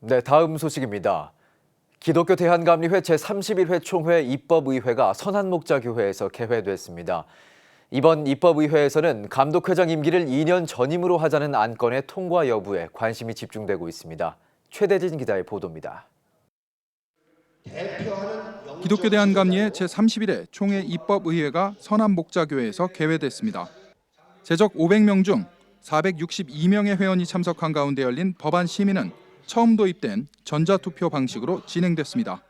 네, 다음 소식입니다. 기독교 대한감리회 제31회 총회 입법의회가 선한목자교회에서 개회됐습니다. 이번 입법의회에서는 감독회장 임기를 2년 전임으로 하자는 안건의 통과 여부에 관심이 집중되고 있습니다. 최대진 기자의 보도입니다. 기독교 대한감리회 제31회 총회 입법의회가 선한목자교회에서 개회됐습니다. 제적 500명 중 462명의 회원이 참석한 가운데 열린 법안 심의는 처음 도입된 전자투표 방식으로 진행됐습니다.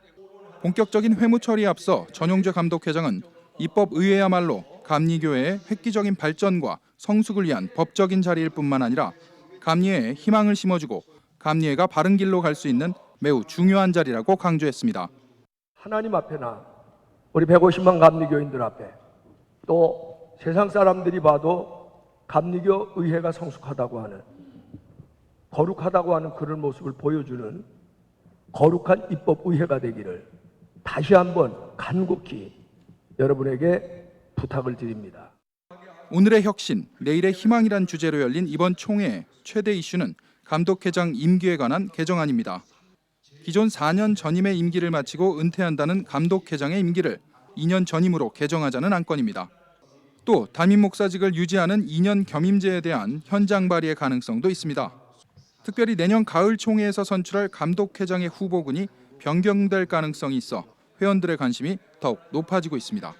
본격적인 회무 처리에 앞서 전용재 감독회장은 입법의회야말로 감리교회의 획기적인 발전과 성숙을 위한 법적인 자리일 뿐만 아니라 감리회에 희망을 심어주고 감리회가 바른 길로 갈 수 있는 매우 중요한 자리라고 강조했습니다. 하나님 앞에나 우리 150만 감리교인들 앞에 또 세상 사람들이 봐도 감리교 의회가 성숙하다고 하는 거룩하다고 하는 그런 모습을 보여주는 거룩한 입법 의회가 되기를 다시 한번 간곡히 여러분에게 부탁을 드립니다. 오늘의 혁신, 내일의 희망이란 주제로 열린 이번 총회의 최대 이슈는 감독회장 임기에 관한 개정안입니다. 기존 4년 전임의 임기를 마치고 은퇴한다는 감독회장의 임기를 2년 전임으로 개정하자는 안건입니다. 또 담임 목사직을 유지하는 2년 겸임제에 대한 현장 발의의 가능성도 있습니다. 특별히 내년 가을 총회에서 선출할 감독회장의 후보군이 변경될 가능성이 있어 회원들의 관심이 더욱 높아지고 있습니다.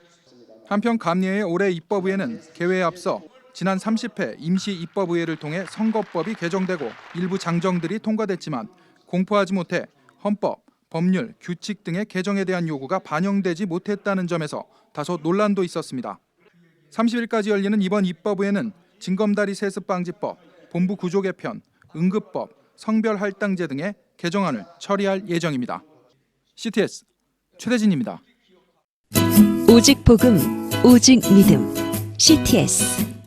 한편 감리회의 올해 입법의회는 개회에 앞서 지난 30회 임시 입법의회를 통해 선거법이 개정되고 일부 장정들이 통과됐지만 공포하지 못해 헌법, 법률, 규칙 등의 개정에 대한 요구가 반영되지 못했다는 점에서 다소 논란도 있었습니다. 30일까지 열리는 이번 입법의회는 징검다리 세습방지법, 본부 구조 개편, 응급법, 성별 할당제 등의 개정안을 처리할 예정입니다. CTS 최대진입니다. 오직 복음, 오직 믿음. CTS